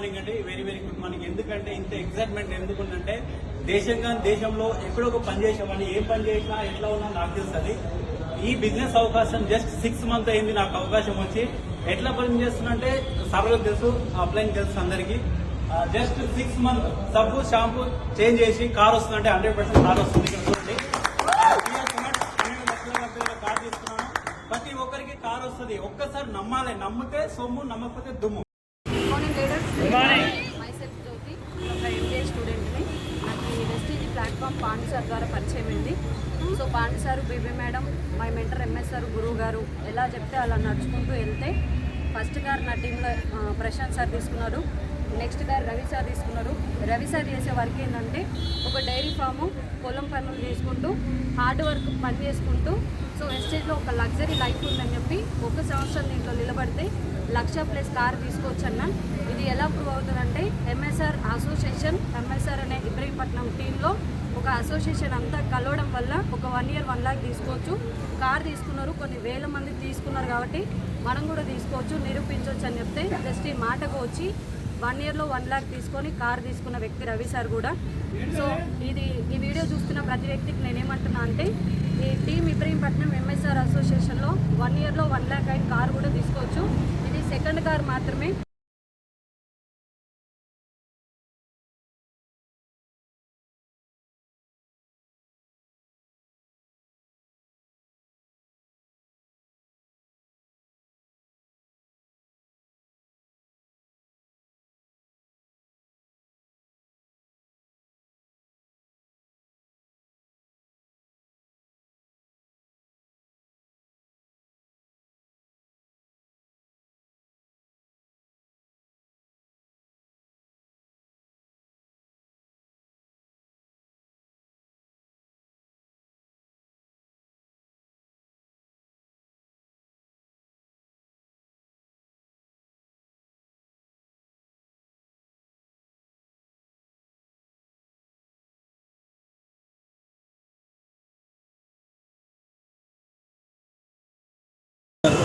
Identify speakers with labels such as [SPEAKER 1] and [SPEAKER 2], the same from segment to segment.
[SPEAKER 1] Morning అండి very very good morning ఎందుకంటే ఇంత ఎక్సైట్మెంట్ ఎందుకుందంటే దేశంగా దేశంలో ఎక్కడో ఒక పని చేసామని ఏం పని చేసినా ఎట్లా ఉన్నా నాకు తెలుస్తుంది. ఈ బిజినెస్ అవకాశం జస్ట్ సిక్స్ మంత్ అయింది నాకు అవకాశం వచ్చి. ఎట్లా పని చేస్తున్నంటే సర్వకు తెలుసు అప్లైన్ తెలుసు అందరికి. జస్ట్ సిక్స్ మంత్ సబ్బు షాంపూ చేంజ్ చేసి కార్ వస్తుందంటే హండ్రెడ్ పర్సెంట్ కార్ వస్తుంది ఇక్కడ చూడండి. కార్ ప్రతి ఒక్కరికి కార్ వస్తుంది. ఒక్కసారి నమ్మాలి. నమ్మితే సొమ్ము నమ్మకపోతే దుమ్ము
[SPEAKER 2] morning leaders good morning myself Jyothi ఒక ఎంబీఏ స్టూడెంట్ని నాకు ఈ వెస్టీజీ ప్లాట్ఫామ్ పాండు సార్ ద్వారా పరిచయం అయింది so Pandu sir B B madam doctor M S R M S sir గురువు గారు ఎలా చెప్తే అలా నడుచుకుంటూ వెళ్తే ఫస్ట్ గారు నా టీంలో ప్రశాంత్ సార్ తీసుకున్నారు. నెక్స్ట్ గారు రవి సార్ తీసుకున్నారు. రవి సార్ చేసే వర్క్ ఏంటంటే ఒక డైరీ ఫాము పొలం పనులు చేసుకుంటూ హార్డ్ వర్క్ పని చేసుకుంటూ సో ఎస్టేట్లో ఒక లగ్జరీ లైఫ్ ఉందని చెప్పి ఒక సంవత్సరం దీంట్లో నిలబడితే లక్ష ప్లస్ కార్ తీసుకోవచ్చు అన్న ఇది ఎలా ప్రూవ్ అవుతుందంటే ఎంఎస్ఆర్ అసోసియేషన్ ఎంఎస్ఆర్ అనే ఇబ్రహీంపట్నం టీంలో ఒక అసోసియేషన్ అంతా కలవడం వల్ల ఒక వన్ ఇయర్ వన్ లాక్ తీసుకోవచ్చు. కార్ తీసుకున్నారు కొన్ని వేల మంది తీసుకున్నారు కాబట్టి మనం కూడా తీసుకోవచ్చు నిరూపించవచ్చు అని చెప్తే జస్ట్ ఈ మాటకు వచ్చి వన్ ఇయర్లో వన్ లాక్ తీసుకొని కార్ తీసుకున్న వ్యక్తి రవి సార్ కూడా. సో ఇది ఈ వీడియో చూస్తున్న ప్రతి వ్యక్తికి నేనేమంటున్నా అంటే ఈ టీమ్ ఇబ్రహీంపట్నం ఎంఎస్ఆర్ అసోసియేషన్లో వన్ ఇయర్లో వన్ ల్యాక్ అయిన కార్ కూడా తీసుకోవచ్చు. ఇది సెకండ్ కార్ మాత్రమే.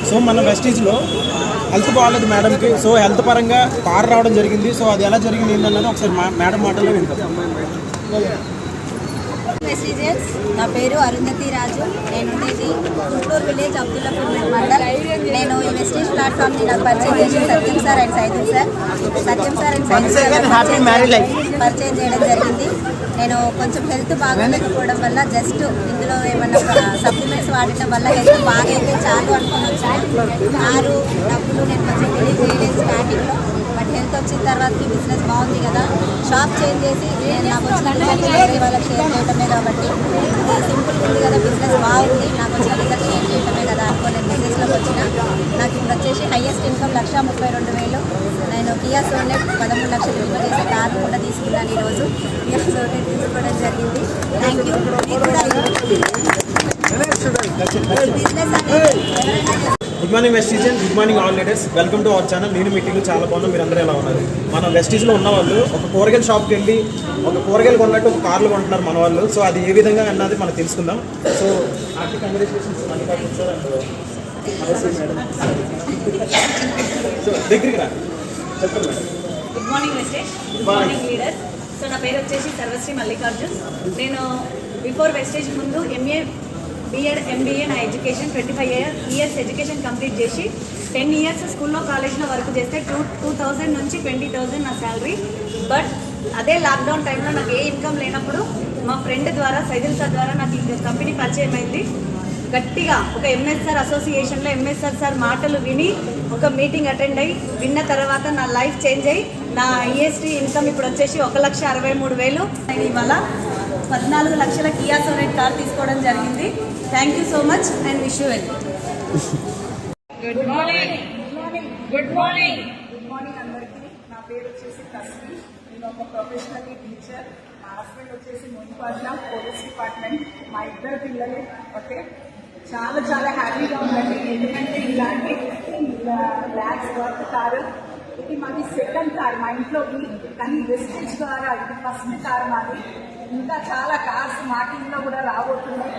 [SPEAKER 3] సో మన వెస్టీజ్లో హెల్త్ బాగాలేదు మేడంకి. సో హెల్త్ పరంగా కార్ రావడం జరిగింది. సో అది ఎలా జరిగింది ఏంటన్నది ఒకసారి మేడం మాటల్లో వింటాం
[SPEAKER 4] మెసేజెస్ నా పేరు అరుంధతి రాజు. నేను ఉండేది గుంటూరు విలేజ్ అబ్దుల్లాపూర్ మండల్. నేను ఈ వెస్టేజ్ ప్లాట్ఫామ్ని నాకు పరిచయం చేసి Satyam sir and Saidul sir. Satyam sir and Saidul sir పరిచయం చేయడం జరిగింది. నేను కొంచెం హెల్త్ బాగోలేకపోవడం వల్ల జస్ట్ ఇందులో ఏమన్నా సప్లిమెంట్స్ వాడటం వల్ల హెల్త్ బాగైతే చాలు అనుకుని వచ్చాను. కారు డబ్బులు నేను కొంచెం బిలీవ్ చేయలేదు స్టార్టింగ్లో బట్ హెల్త్ వచ్చిన తర్వాత బిజినెస్ బాగుంది కదా. షాప్ చేంజ్ చేసి నేను నాకు వచ్చిన వేరే వాళ్ళకి షేర్ చేయటమే కాబట్టి. ఇది సింపుల్ ఉంది కదా బిజినెస్ బాగుంది. నాకు వచ్చిన షేర్ చేయటం కదా అనుకో నేను బిజినెస్లోకి వచ్చిన. నాకు ఇప్పుడు వచ్చేసి హైయెస్ట్ ఇన్కమ్ లక్ష ముప్పై రెండు వేలు. నేను కియా సోనెట్ పదమూడు లక్షలు విలువ చేసే కార్ కూడా తీసుకున్నాను ఈరోజు. కియా సోనెట్ తీసుకోవడం జరిగింది. Thank you
[SPEAKER 3] good morning Vestigeans good morning all leaders welcome to our channel నేను మీటింగ్ చాలా బాగున్నాం. మీరు అందరూ ఎలా ఉన్నారు? మన వెస్టీజ్లో ఉన్న వాళ్ళు ఒక కూరగాయల షాప్కి వెళ్ళి ఒక కూరగాయలు కొన్నట్టు ఒక కార్లు కొంటున్నారు మన వాళ్ళు. సో అది ఏ విధంగా అన్నది మనం తెలుసుకుందాం. So hearty congratulations sir and దగ్గరికి రా చెప్పండి madam
[SPEAKER 5] good morning Vestige good morning leaders so నా పేరు వచ్చేసి సర్వశ్రీ మల్లికార్జున్. నేను బిఫోర్ వెస్టేజ్ ముందు ఎంఏ బిఎడ్ ఎంబీఏ నా education twenty five year years education complete చేసి టెన్ ఇయర్స్ స్కూల్లో కాలేజ్లో వర్క్ చేస్తే టూ టూ థౌజండ్ నుంచి ట్వంటీ థౌజండ్ నా శాలరీ బట్ అదే లాక్డౌన్ టైంలో నాకు ఏ ఇన్కమ్ లేనప్పుడు మా ఫ్రెండ్ ద్వారా సైదుల్ సార్ ద్వారా నాకు ఈ కంపెనీ పరిచయం అయింది. గట్టిగా ఒక ఎంఎస్ఆర్ అసోసియేషన్లో ఎంఎస్ఆర్ సార్ మాటలు విని ఒక మీటింగ్ అటెండ్ అయ్యి విన్న తర్వాత నా లైఫ్ చేంజ్ అయ్యి నా ఐఎస్టీ ఇన్కమ్ ఇప్పుడు వచ్చేసి ఒక లక్ష అరవై మూడు వేలు. నేను ఇవాళ పద్నాలుగు లక్షల కియా సోనెట్ కార్ తీసుకోవడం జరిగింది. Thank you so much and wish you well
[SPEAKER 6] good morning good morning
[SPEAKER 7] good morning అందరికీ. నా పేరు వచ్చేసి తస్మి నేను ఒక ప్రొఫెషనల్ టీచర్ మా హస్బెండ్ వచ్చేసి మున్సిపాలిటీ పోలీస్ డిపార్ట్మెంట్ మా ఇద్దరు పిల్లలు. ఓకే చాలా చాలా హ్యాపీగా ఉందండి. ఎందుకంటే ఇలాంటి ల్యాక్స్ వర్క్ కారు ఇది మాది సెకండ్ కార్ మా ఇంట్లోకి కానీ వెస్టేజ్ ద్వారా ఇది ఫస్ట్ కార్ మాది. ఇంకా చాలా కార్స్ మాటింగ్లో కూడా రాబోతున్నాయి.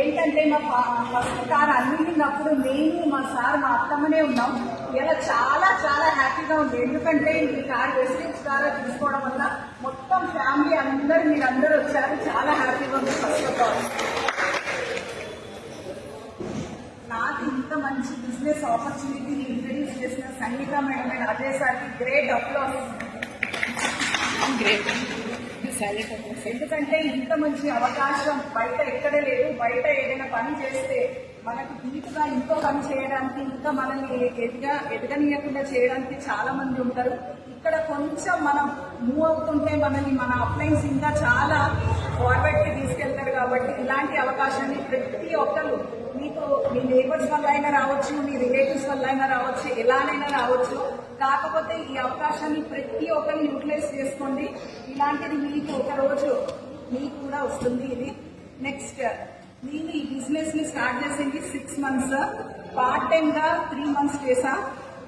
[SPEAKER 7] ఏంటంటే మా ఫస్ట్ కార్ అన్నిటినప్పుడు అప్పుడు నేను మా సార్ మా అత్తమ్మనే ఉన్నాం. ఇలా చాలా చాలా హ్యాపీగా ఉంది. ఎందుకంటే ఈ కార్ వెస్టేజ్ ద్వారా తీసుకోవడం వల్ల మొత్తం ఫ్యామిలీ అందరు మీరు అందరూ వచ్చారు. చాలా హ్యాపీగా ఉంది ఫస్ట్ ఆఫ్ ఆల్ నాకు ఇంత మంచి బిజినెస్ ఆపర్చునిటీని ఇంట్రడ్యూస్ చేసిన సంగీత మేడం అండ్ అజయ్ సార్కి గ్రేట్ అప్లాస్ ఎందుకంటే ఇంత మంచి అవకాశం బయట ఎక్కడ లేదు. బయట ఏదైనా పని చేస్తే మనకు నీట్గా ఇంకో పని చేయడానికి ఇంకా మనల్ని ఎదిగా ఎదగనీయకుండా చేయడానికి చాలా మంది ఉంటారు. ఇక్కడ కొంచెం మనం మూవ్ అవుతుంటే మనల్ని మన అప్లైన్స్ ఇంకా చాలా ఫార్వర్డ్కి తీసుకెళ్తారు కాబట్టి ఇలాంటి అవకాశాన్ని ప్రతి ఒక్కరు మీ నేబర్స్ వల్ల అయినా రావచ్చు మీ రిలేటివ్స్ వల్ల అయినా రావచ్చు ఎలానైనా రావచ్చు. కాకపోతే ఈ అవకాశాన్ని ప్రతి ఒక్కరిని యూటిలైజ్ చేసుకోండి. ఇలాంటిది మీకు ఒక రోజు మీకు కూడా వస్తుంది. ఇది నెక్స్ట్ నేను ఈ బిజినెస్ని స్టార్ట్ చేసింది సిక్స్ మంత్స్ పార్ట్ టైం గా త్రీ మంత్స్ చేసా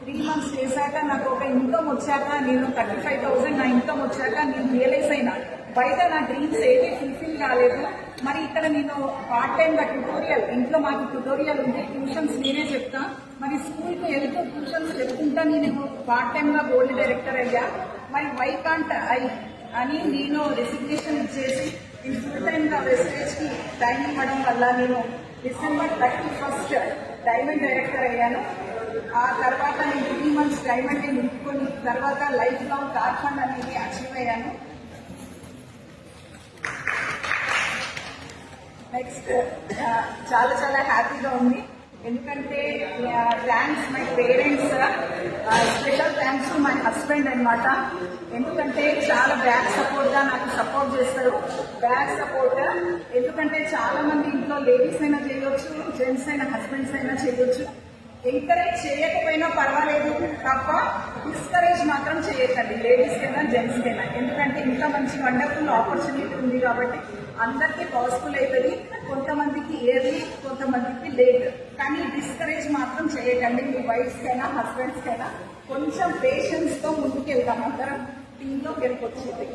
[SPEAKER 7] త్రీ మంత్స్ చేశాక నాకు ఒక ఇన్కమ్ వచ్చాక నేను థర్టీ ఫైవ్ థౌసండ్ నా ఇన్కమ్ వచ్చాక నేను రియలైజ్ అయినా బయట నా డ్రీమ్స్ ఏవి ఫుల్ఫిల్ కాలేదు. మరి ఇక్కడ నేను పార్ట్ టైం గా ట్యూటోరియల్ ఇంట్లో మాకు ట్యూటోరియల్ ఉంది ట్యూషన్స్ నేనే చెప్తా. మరి స్కూల్కి వెళ్తూ ట్యూషన్స్ చెప్పుకుంటా నేను పార్ట్ టైం గా గోల్డ్ డైరెక్టర్ అయ్యా. మరి వై కాంట్ ఐ అని నేను రెసిగ్నేషన్ ఇచ్చేసి నేను ఫుల్ టైం గా వెస్టేజ్కి టైం ఇవ్వడం వల్ల నేను December thirty first diamond director అయ్యాను. ఆ తర్వాత నేను త్రీ మంత్స్ డైమండ్ నింపుకొని తర్వాత లైఫ్ లాంగ్ కార్ఫండ్ అనేది అచీవ్ అయ్యాను. నెక్స్ట్ uh, చాలా చాలా హ్యాపీగా ఉంది. ఎందుకంటే thanks my parents special thanks my husband అన్నమాట. ఎందుకంటే చాలా బ్యాక్ సపోర్ట్గా నాకు సపోర్ట్ చేస్తారు. బ్యాక్ సపోర్ట్ ఎందుకంటే చాలా మంది ఇంట్లో లేడీస్ అయినా చేయొచ్చు జెంట్స్ అయినా హస్బెండ్స్ అయినా చేయొచ్చు. ఎంకరేజ్ చేయకపోయినా పర్వాలేదు తప్ప డిస్కరేజ్ మాత్రం చేయకండి. లేడీస్కైనా కైనా జెంట్స్ ఎందుకంటే ఇంత మంచి వండర్ఫుల్ ఆపర్చునిటీ ఉంది కాబట్టి అందరికీ పాసిబుల్ అవుతుంది కొంతమందికి ఏది కొంతమందికి లేట్ కానీ డిస్కరేజ్ మాత్రం చేయకండి. మీ వైఫ్స్ కైనా హస్బెండ్స్ కైనా కొంచెం పేషెన్స్తో ముందుకు వెళ్దాం అందరం టీంలో గెలిపొచ్చింది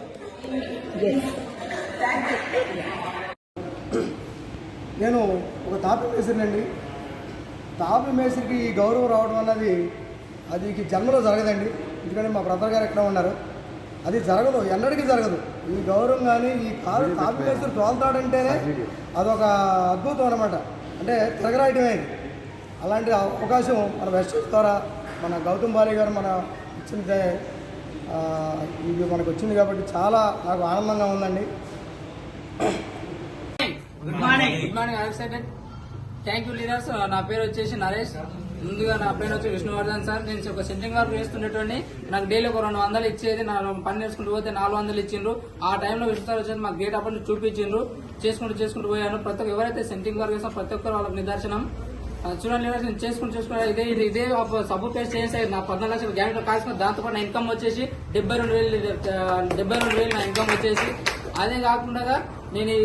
[SPEAKER 7] థ్యాంక్ యూ
[SPEAKER 8] నేను ఒక తాపి మేస్త్రినండి. తాపి మేస్త్రికి ఈ గౌరవం రావడం అన్నది అది జన్మలో జరగదండి. ఎందుకంటే మా బ్రదర్ గారు ఎక్కడ ఉన్నారు? అది జరగదు. ఎన్నటికీ జరగదు. ఈ గౌరవం కానీ ఈ కారు తాపి మేస్త్రి తోలుతాడంటేనే అదొక అద్భుతం అనమాట అంటే తిరగరాయటమే అలాంటి అవకాశం మన వెస్ట్ ద్వారా మన గౌతమ్ బాలి గారు మన ఇచ్చిన ఇది మనకు వచ్చింది కాబట్టి చాలా నాకు ఆనందంగా ఉందండి.
[SPEAKER 9] Good morning good morning thank you leaders నా పేరు వచ్చేసి నరేష్. ముందుగా నా పేరు వచ్చి విష్ణువర్ధన్ సార్. నేను ఒక సెంటింగ్ వర్క్ చేస్తుండేటువంటి నాకు డైలీ ఒక రెండు వందలు ఇచ్చేది నా పని నేర్చుకుంటూ పోతే నాలుగు వందలు ఇచ్చిండ్రు. ఆ టైంలో విష్ణు సార్ వచ్చేది మాకు గేట్ అప్పటి చూపించిండ్రు. చేసుకుంటూ చేసుకుంటూ పోయాను. ప్రతి ఒక్క ఎవరైతే సెంటింగ్ వర్క్ చేస్తారో ప్రతి ఒక్కరు వాళ్ళకి నిదర్శనం. చూడండి లీడర్స్ నేను చేసుకుంటూ చేసుకున్నా ఇదే ఇది ఇదే సబ్బు పేస్ట్ చేసి నా పద్నాలుగు లక్షలు గ్యారెంటీ కాల్చుకుని దాంతోపాటు నా ఇన్కమ్ వచ్చేసి డెబ్బై రెండు వేలు డెబ్బై రెండు వేలు నా ఇన్కమ్ వచ్చేసి. అదే కాకుండా నేను